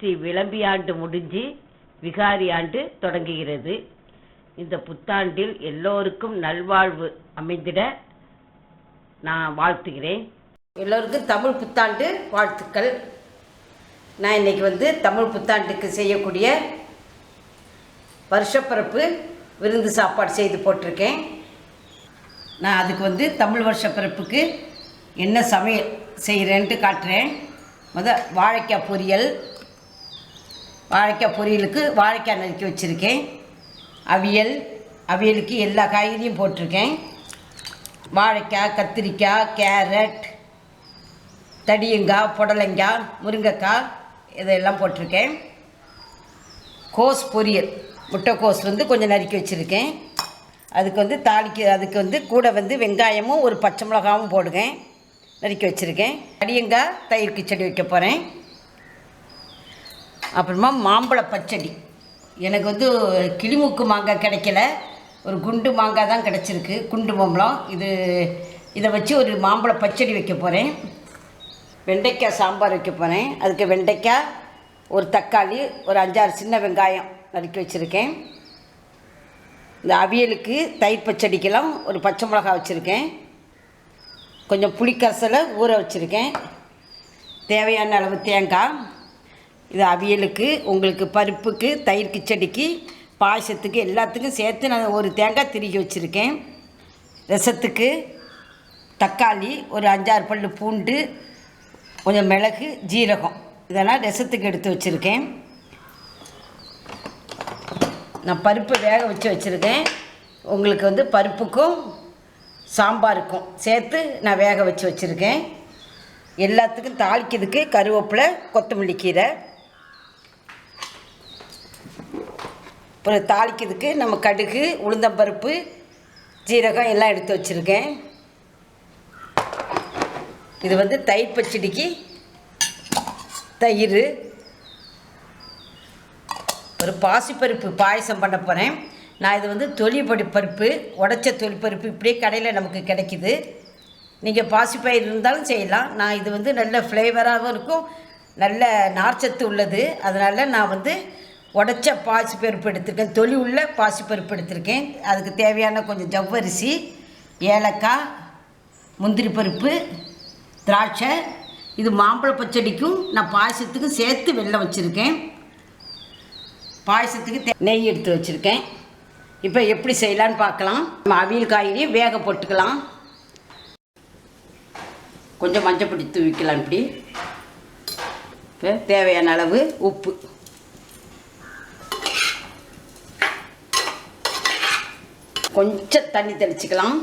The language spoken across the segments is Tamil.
ஸ்ரீ விளம்பியாண்டு முடிஞ்சு விகாரி ஆண்டு தொடங்குகிறது. இந்த புத்தாண்டில் எல்லோருக்கும் நல்வாழ்வு அமைந்திட நான் வாழ்த்துகிறேன். எல்லோருக்கும் தமிழ் புத்தாண்டு வாழ்த்துக்கள். நான் இன்னைக்கு வந்து தமிழ் புத்தாண்டுக்கு செய்யக்கூடிய வருஷப்பிறப்பு விருந்து சாப்பாடு செய்து போட்டிருக்கேன். நான் அதுக்கு வந்து தமிழ் வருஷப்பிறப்புக்கு என்ன சமையல் செய்கிறேன்ட்டு காட்டுறேன். முத வாழைக்காய் பொரியல் வாழைக்காய் பொரியலுக்கு வாழைக்காய் நறுக்கி வச்சுருக்கேன். அவியல் அவியலுக்கு எல்லா காய்கறியும் போட்டிருக்கேன். வாழைக்காய் கத்திரிக்காய் கேரட் தடியங்காய் புடலங்காய் முருங்கைக்காய் இதெல்லாம் போட்டிருக்கேன். கோஸ் பொரியல் முட்டைக்கோஸ் வந்து கொஞ்சம் நறுக்கி வச்சுருக்கேன். அதுக்கு வந்து தாளிக்கு அதுக்கு வந்து கூட வந்து வெங்காயமும் ஒரு பச்சை மிளகாவும் போடுவேன். நறுக்கி வச்சுருக்கேன். அடியங்காய் தயிர் கிச்சடி வைக்க போகிறேன் அப்புறமா மாம்பழ பச்சடி. எனக்கு வந்து கிளிமூக்கு மாங்காய் கிடைக்கல. ஒரு குண்டு மாங்காய் தான் கிடச்சிருக்கு. குண்டு மாம்பழம். இது இதை வச்சு ஒரு மாம்பழ பச்சடி வைக்க போகிறேன் வெண்டைக்காய் சாம்பார் வைக்க போகிறேன் அதுக்கு வெண்டைக்காய் ஒரு தக்காளி ஒரு அஞ்சாறு சின்ன வெங்காயம் நறுக்கி வச்சுருக்கேன். இந்த அவியலுக்கு தயிர் பச்சடிக்கெல்லாம் ஒரு பச்சை மிளகா வச்சுருக்கேன். கொஞ்சம் புளிக்கரசலை ஊற வச்சுருக்கேன். தேவையான அளவு தேங்காய். இது அவியலுக்கு உங்களுக்கு பருப்புக்கு தயிர் கிச்சடிக்கு பாயசத்துக்கு எல்லாத்துக்கும் சேர்த்து நான் ஒரு தேங்காய் திருகி வச்சுருக்கேன். ரசத்துக்கு தக்காளி ஒரு அஞ்சாறு பல் பூண்டு கொஞ்சம் மிளகு ஜீரகம். இதெல்லாம் ரசத்துக்கு எடுத்து வச்சுருக்கேன். நான் பருப்பு வேக வச்சு வச்சுருக்கேன். உங்களுக்கு வந்து பருப்புக்கும் சாம்பாருக்கும் சேர்த்து நான் வேக வச்சு வச்சுருக்கேன். எல்லாத்துக்கும் தாளிக்கிறதுக்கு கருவேப்பிலை கொத்தமல்லி கீரை அப்புறம் தாளிக்கிறதுக்கு நம்ம கடுகு உளுந்தம்பருப்பு ஜீரகம் எல்லாம் எடுத்து வச்சுருக்கேன். இது வந்து தயிர் பச்சடிக்கு தயிர். ஒரு பாசிப்பருப்பு பாயசம் பண்ண போகிறேன் நான் இது வந்து தொலிப்படி பருப்பு உடச்ச தொலிப்பருப்பு இப்படியே கடையில் நமக்கு கிடைக்குது. நீங்கள் பாசிப்பயிர் இருந்தாலும் செய்யலாம். நான் இது வந்து நல்ல ஃப்ளேவராகவும் இருக்கும். நல்ல நார்ச்சத்து உள்ளது. அதனால் நான் வந்து உடச்ச பாசிப்பருப்பு எடுத்திருக்கேன் தொலி உள்ள பாசிப்பருப்பு எடுத்திருக்கேன் அதுக்கு தேவையான கொஞ்சம் ஜவ்வரிசி ஏலக்காய் முந்திரி பருப்பு திராட்சை. இது மாம்பழ பச்சடிக்கும் நான் பாயசத்துக்கும் சேர்த்து வெள்ளம் வச்சுருக்கேன். பாயசத்துக்கு நெய் எடுத்து வச்சுருக்கேன். இப்போ எப்படி செய்யலான்னு பார்க்கலாம். நம்ம அவியல் காய்கறி வேக போட்டுக்கலாம். கொஞ்சம் மஞ்சள் பொடி தூவிக்கலாம் இப்படி. இப்போ தேவையான அளவு உப்பு. கொஞ்சம் தண்ணி தெளிச்சுக்கலாம்.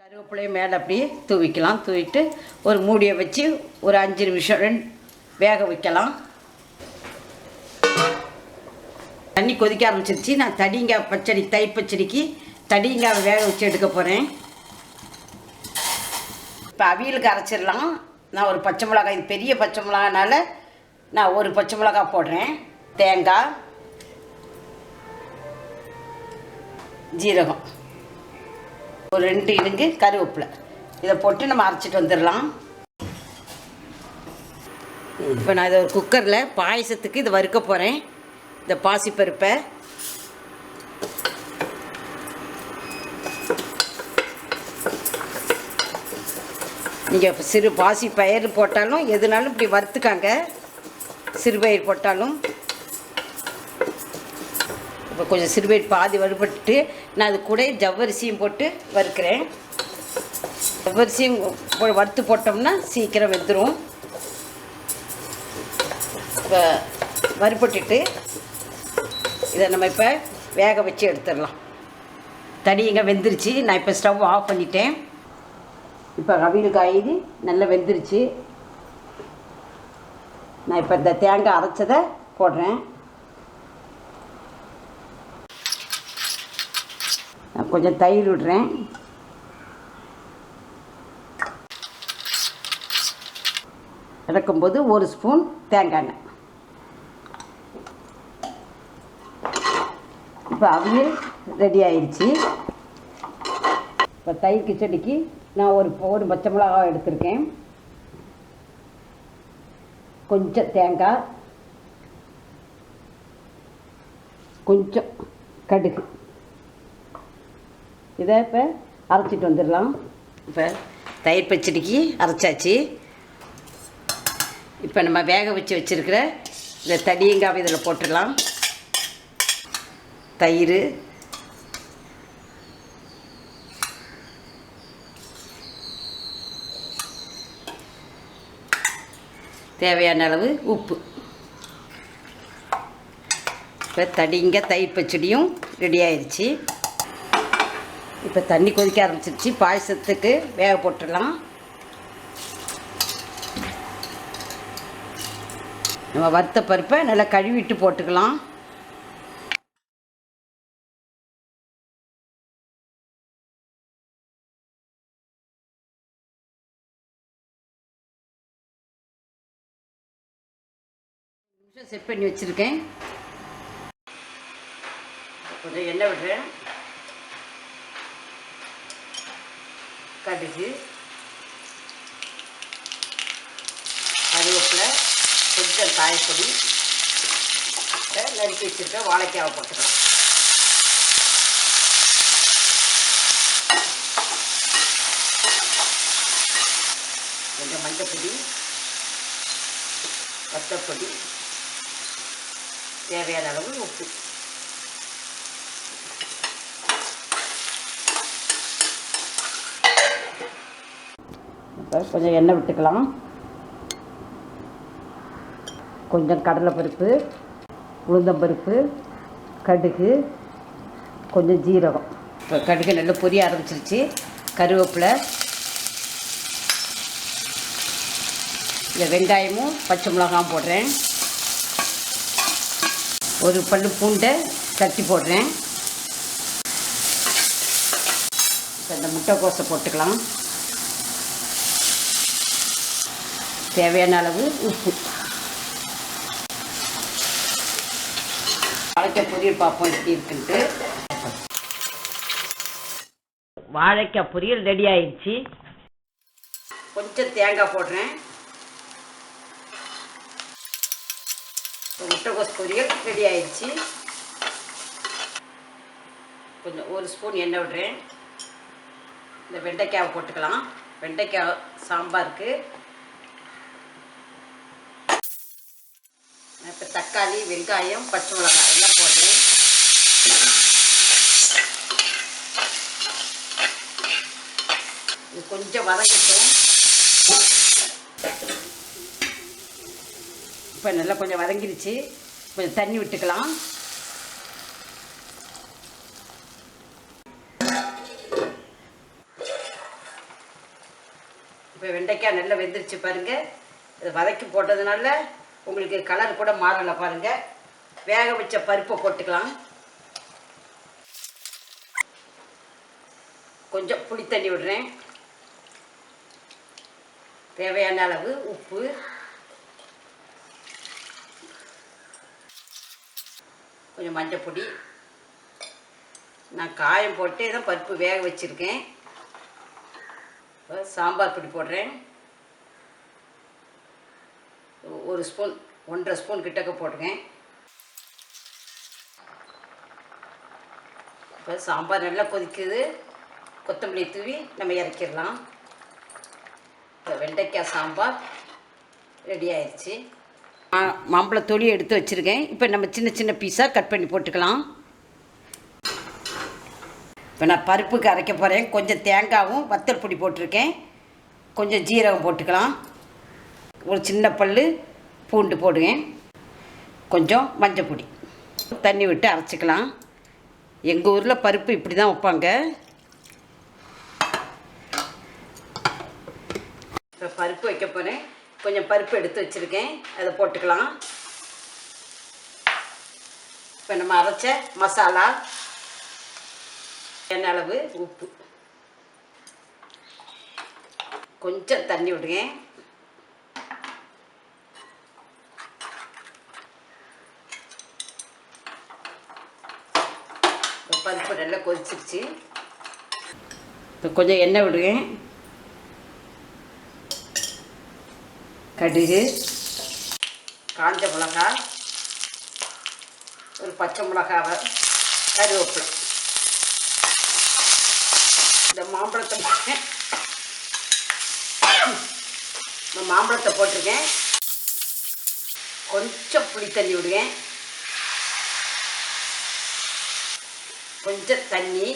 கருவேப்பிலையை மேலே அப்படியே தூவிக்கலாம். தூவிட்டு ஒரு மூடியை வச்சு ஒரு அஞ்சு நிமிஷம் வேக வைக்கலாம். தண்ணி கொதிக்க ஆரம்பிச்சிருச்சு. நான் தடிங்காய் பச்சடி தைப்பச்சடிக்கு தடிங்காய் வேக வச்சு எடுக்க போகிறேன் இப்போ அவியலுக்கு அரைச்சிடலாம். நான் ஒரு பச்சை மிளகாய் இது பெரிய பச்சை மிளகானால நான் ஒரு பச்சை மிளகாய் போடுறேன். தேங்காய் ஜீரகம். ஒரு ரெண்டு இடுங்கு கருவேப்பிலை. இதை போட்டு நம்ம அரைச்சிட்டு வந்துடலாம். இப்போ நான் இதை ஒரு குக்கரில் பாயசத்துக்கு இது வறுக்க போகிறேன் இந்த பாசிப்பருப்பை. நீங்கள் சிறு பாசி பயிர் போட்டாலும் எதுனாலும் இப்படி வறுத்துக்காங்க. சிறுபயிர் போட்டாலும். இப்போ கொஞ்சம் சிறுபயிர் பாதி வறுபட்டு நான் அது கூட ஜவ்வரிசியும் போட்டு வறுக்கிறேன். ஜவ்வரிசியும் போ- வறுத்து போட்டோம்னா சீக்கிரம் வெந்துடும் இப்போ வறுபட்டுட்டு இதை நம்ம இப்போ வேக வச்சு எடுத்துடலாம். தனியாக இங்கே வெந்துருச்சு. நான் இப்போ ஸ்டவ் ஆஃப் பண்ணிட்டேன். இப்போ அவியல் காய்கறி நல்லா வெந்துருச்சு. நான் இப்போ இந்த தேங்காய் அரைச்சதை போடுறேன். நான் கொஞ்சம் தயிர் விடுறேன். இறக்கும்போது ஒரு ஸ்பூன் தேங்காய் எண்ணெய். இப்போ அவியல் ரெடி ஆயிடுச்சு. இப்போ தயிர் கிச்சடிக்கு நான் ஒரு ஒரு பச்சை மிளகாய் எடுத்திருக்கேன். கொஞ்சம் தேங்காய். கொஞ்சம் கடுகு. இதை இப்போ அரைச்சிட்டு வந்துடலாம். இப்போ தயிர் பச்சடிக்கு அரைச்சாச்சு. இப்போ நம்ம வேக வச்சு வச்சுருக்கிற இந்த தடியங்காவை இதில் போட்டுடலாம். தயிர் தேவையான அளவு உப்பு. இப்போ தடிங்க தயிர் பச்சடியும் ரெடி ஆயிடுச்சு இப்போ தண்ணி கொதிக்க ஆரம்பிச்சிருச்சு. பாயசத்துக்கு வேக போட்டுடலாம். நம்ம வறுத்த பருப்பை நல்லா கழுவிட்டு போட்டுக்கலாம். செட் பண்ணி வச்சுருக்கேன். கொஞ்சம் எண்ணெய் விடுறேன் கடுகு. கருவேப்பிலை. கொஞ்சம் காயப்பொடி நறுக்கி வச்சுருக்க வாழைக்காவை போட்டுக்கலாம். கொஞ்சம் மஞ்சப்பொடி வத்தப்பொடி. தேவையான அளவு உப்பு. கொஞ்சம் எண்ணெய் விட்டுக்கலாம். கொஞ்சம் கடலைப்பருப்பு உளுந்தம்பருப்பு கடுகு கொஞ்சம் ஜீரகம். இப்போ கடுகு நல்லா பொரிய ஆரம்பிச்சிருச்சு. கருவேப்பிலை இந்த வெங்காயமும் பச்சை மிளகாயும் போடுறேன். ஒரு பல்லு பூண்டை தட்டி போடுறேன். இப்போ இந்த முட்டைக்கோசை போட்டுக்கலாம். தேவையான அளவு உப்பு. வாழைக்காய் பொரியல் பார்ப்போம் எப்படி இருக்குன்ட்டு. வாழைக்காய் பொரியல் ரெடி ஆயிடுச்சு. கொஞ்சம் தேங்காய் போடுறேன். முட்டைகோஸ் பொரியல் ரெடி ஆயிடுச்சு கொஞ்சம் ஒரு ஸ்பூன் எண்ணெய் விடுறேன் இந்த வெண்டைக்காவை போட்டுக்கலாம் வெண்டைக்காய் சாம்பாருக்கு இப்போ தக்காளி வெங்காயம் பச்சை மிளகாய் எல்லாம் போடுறேன் கொஞ்சம் வதங்கட்டும் இப்போ நல்லா கொஞ்சம் வதங்கிருச்சு. கொஞ்சம் தண்ணி விட்டுக்கலாம். இப்போ வெண்டைக்காய் நல்லா வெந்துருச்சு பாருங்கள் இது வதக்கி போட்டதுனால உங்களுக்கு கலர் கூட மாறலை பாருங்கள் வேக வச்ச பருப்பை போட்டுக்கலாம். கொஞ்சம் புளி தண்ணி விடுறேன். தேவையான அளவு உப்பு. கொஞ்சம் மஞ்சள் பொடி. நான் காயம் போட்டு தான் பருப்பு வேக வச்சுருக்கேன். இப்போ சாம்பார் பொடி போடுறேன். ஒரு ஸ்பூன் ஒன்றரை ஸ்பூன் கிட்டக்க போட்டுருக்கேன். இப்போ சாம்பார் நல்லா கொதிக்குது. கொத்தமல்லி தூவி நம்ம இறக்கிடலாம். இப்போ வெண்டைக்காய் சாம்பார் ரெடி ஆயிடுச்சு. மாம்பழ தொழி எடுத்து வச்சுருக்கேன். இப்போ நம்ம சின்ன சின்ன பீஸாக கட் பண்ணி போட்டுக்கலாம். இப்போ நான் பருப்புக்கு அரைக்க போகிறேன் கொஞ்சம் தேங்காவும் வத்தல் பொடி போட்டிருக்கேன். கொஞ்சம் ஜீரகம் போட்டுக்கலாம். ஒரு சின்ன பல் பூண்டு போடுவேன். கொஞ்சம் மஞ்சள் பொடி. தண்ணி விட்டு அரைச்சிக்கலாம். எங்கள் ஊரில் பருப்பு இப்படி தான் வைப்பாங்க. இப்போ பருப்பு வைக்க போகிறேன் கொஞ்சம் பருப்பு எடுத்து வச்சுருக்கேன். அதை போட்டுக்கலாம். இப்போ நம்ம அரைச்ச மசாலா என்ன அளவு உப்பு. கொஞ்சம் தண்ணி விடுங்க. பருப்பு நல்லா கொதிச்சிருச்சு. இப்போ கொஞ்சம் எண்ணெய் விடுங்க. கடுகு காஞ்ச மிளகாய் ஒரு பச்சை மிளகாவை கருவேப்பிலை. இந்த மாம்பழத்தை இந்த மாம்பழத்தை போட்டிருக்கேன். கொஞ்சம் புளி தண்ணி விடுவேன் கொஞ்சம் தண்ணி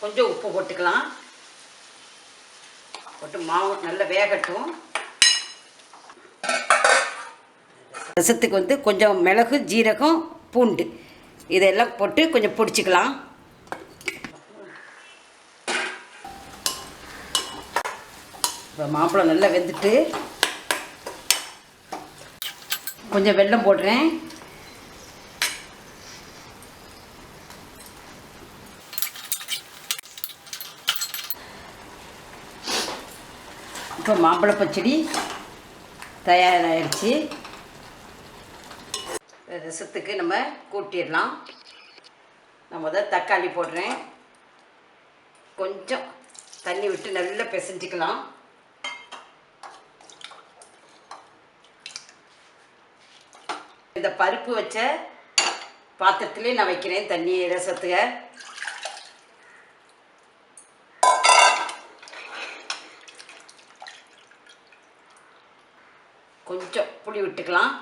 கொஞ்சம் உப்பு போட்டுக்கலாம். போட்டு மாவு நல்லா வேகட்டும். ரசத்துக்கு வந்து கொஞ்சம் மிளகு ஜீரகம் பூண்டு. இதெல்லாம் போட்டு கொஞ்சம் பிடிச்சிக்கலாம். இப்போ மாம்பழம் நல்லா வெந்துட்டு கொஞ்சம் வெல்லம் போடுறேன். இப்போ மாம்பழ பச்சடி தயாராகிடுச்சு. ரசத்துக்கு நம்ம கூட்டிடலாம். நான் முதல் தக்காளி போடுறேன். கொஞ்சம் தண்ணி விட்டு நல்லா பிசைஞ்சிக்கலாம். இந்த பருப்பு வச்ச பாத்திரத்துலேயே நான் வைக்கிறேன் தண்ணி ரசத்துக்கு. கொஞ்சம் விட்டுக்கலாம்.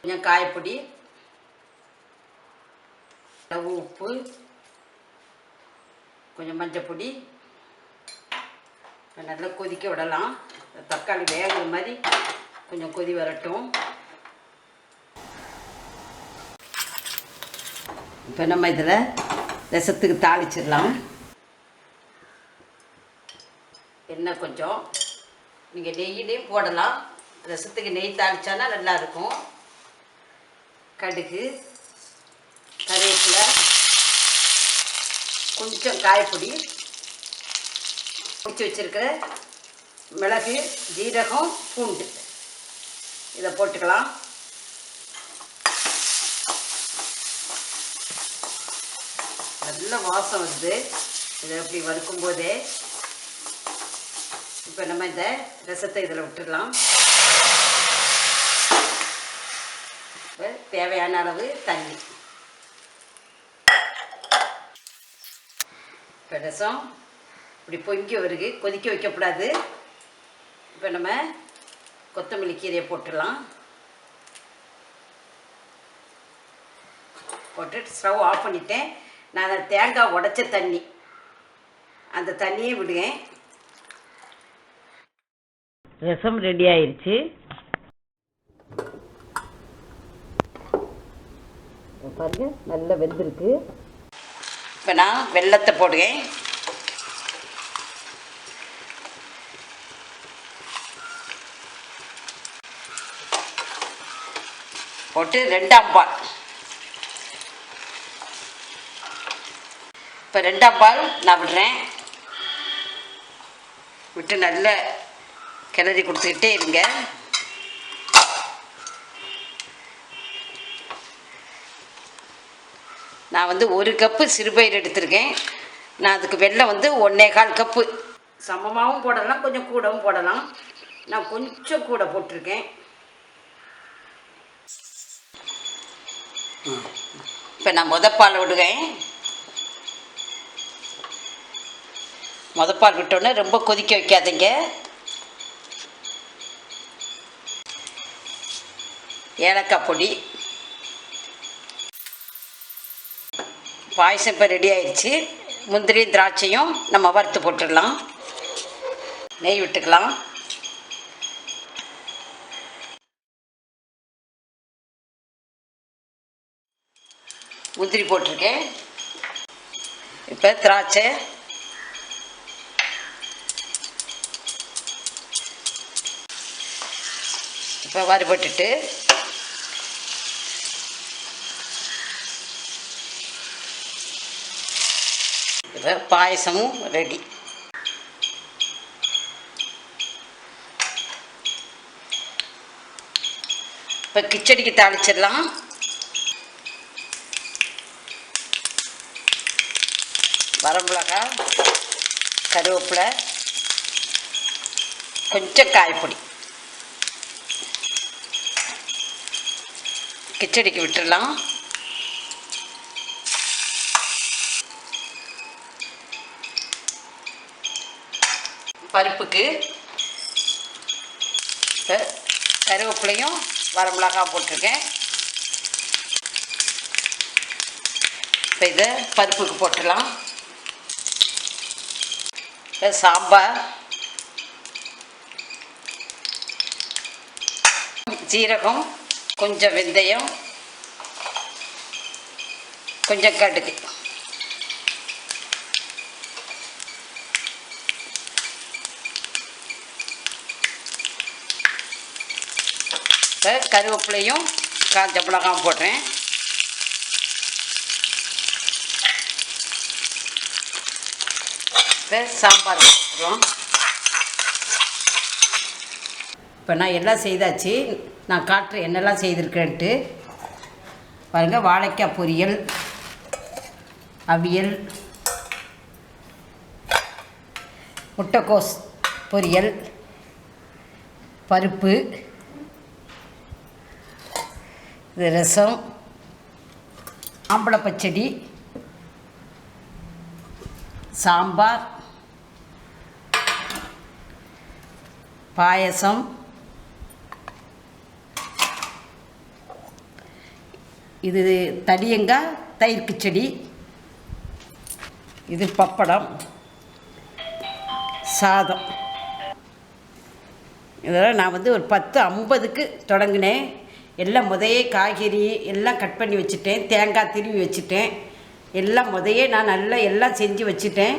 கொஞ்சம் காயப்பொடி அளவு உப்பு கொஞ்சம் மஞ்சப்பொடி பொடி நல்லா கொதிக்க விடலாம். தக்காளி வேகிற மாதிரி கொஞ்சம் கொதி வரட்டும். இப்போ நம்ம இதில் ரசத்துக்கு தாளிச்சிடலாம். எண்ணெய் கொஞ்சம் நீங்கள் நெய்யிலையும் போடலாம். ரசத்துக்கு நெய் தாளித்தானா நல்லா இருக்கும் கடுகு கருவேப்பிலை கொஞ்சம் காயப்பொடி பிடிச்சி வச்சுருக்கிற மிளகு ஜீரகம் பூண்டு. இதை போட்டுக்கலாம். நல்ல வாசம் வருது. இதை அப்படி வறுக்கும் போதே இப்போ நம்ம இந்த ரசத்தை இதில் விட்டுடலாம். இப்போ தேவையான அளவு தண்ணி. இப்போ ரசம் இப்படி பொங்கி வருது. கொதிக்க வைக்கக்கூடாது. இப்போ நம்ம கொத்தமல்லி கீரையை போட்டுடலாம். போட்டு ஸ்டவ் ஆஃப் பண்ணிட்டேன். நான் அந்த தேங்காய் உடைச்ச தண்ணி. அந்த தண்ணியை விடுவேன். ரசம் ரெடி ஆயிடுச்சு பாருங்க நல்லா வெந்திருக்கு. இப்போ நான் வெள்ளத்தை போடுவேன் போட்டு ரெண்டாம் பால். இப்போ ரெண்டாம் பால் நான் விடுறேன். விட்டு நல்லா கிளறி கொடுத்துக்கிட்டே இருங்க. நான் வந்து ஒரு கப்பு சிறுபயிர் எடுத்திருக்கேன். நான் அதுக்கு வெல்லம் வந்து ஒன்றே கால் கப்பு. சமமாகவும் போடலாம் கொஞ்சம் கூடவும் போடலாம். நான் கொஞ்சம் கூட போட்டிருக்கேன். இப்போ நான் முதப்பால் விடுவேன். முதப்பால் விட்டோன்னே ரொம்ப கொதிக்க வைக்காதீங்க. ஏலக்காய் பொடி. பாயசம் இப்போ ரெடி ஆயிடுச்சு. முந்திரி திராட்சையும் நம்ம வறுத்து போட்டுடலாம். நெய் விட்டுக்கலாம். முந்திரி போட்டிருக்கேன். இப்போ திராட்சை. இப்போ வறுபட்டுட்டு இருக்குது பாயசமும் ரெடி இப்போ கிச்சடிக்கு தாளிச்சிடலாம். வரமிளகா கருவேப்பிலை கொஞ்சம் காய்ப்பொடி கிச்சடிக்கு விட்டுடலாம். பருப்புக்கு கருவேப்பிலையும் வரமிளகா போட்டிருக்கேன். இப்போ இதை பருப்புக்கு போட்டுடலாம். சாம்பார். ஜீரகம் கொஞ்சம் வெந்தயம் கொஞ்சம் கடுகு. கருவேப்பிலையும் காஞ்ச மிளகாயும் போடுறேன். இப்போ சாம்பார் போட்டுருவோம் இப்போ நான் எல்லாம் செய்தாச்சு நான் காட்டுறேன் என்னெல்லாம் செய்திருக்கேன்ட்டு பாருங்கள் வாழைக்காய் பொரியல் அவியல் முட்டைக்கோஸ் பொரியல் பருப்பு இது ரசம் ஆம்பளை பச்சடி சாம்பார் பாயசம் இது தடியங்காய் தயிர் கிச்சடி இது பப்படம் சாதம். இதெல்லாம் நான் வந்து ஒரு பத்து ஐம்பதுக்கு தொடங்கினேன். எல்லாம் முதையே காய்கறி எல்லாம் கட் பண்ணி வச்சுட்டேன். தேங்காய் திருவி வச்சுட்டேன். எல்லாம் முதையே நான் நல்லா எல்லாம் செஞ்சு வச்சுட்டேன்.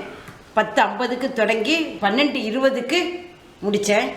பத்து ஐம்பதுக்கு தொடங்கி பன்னெண்டு இருபதுக்கு முடித்தேன்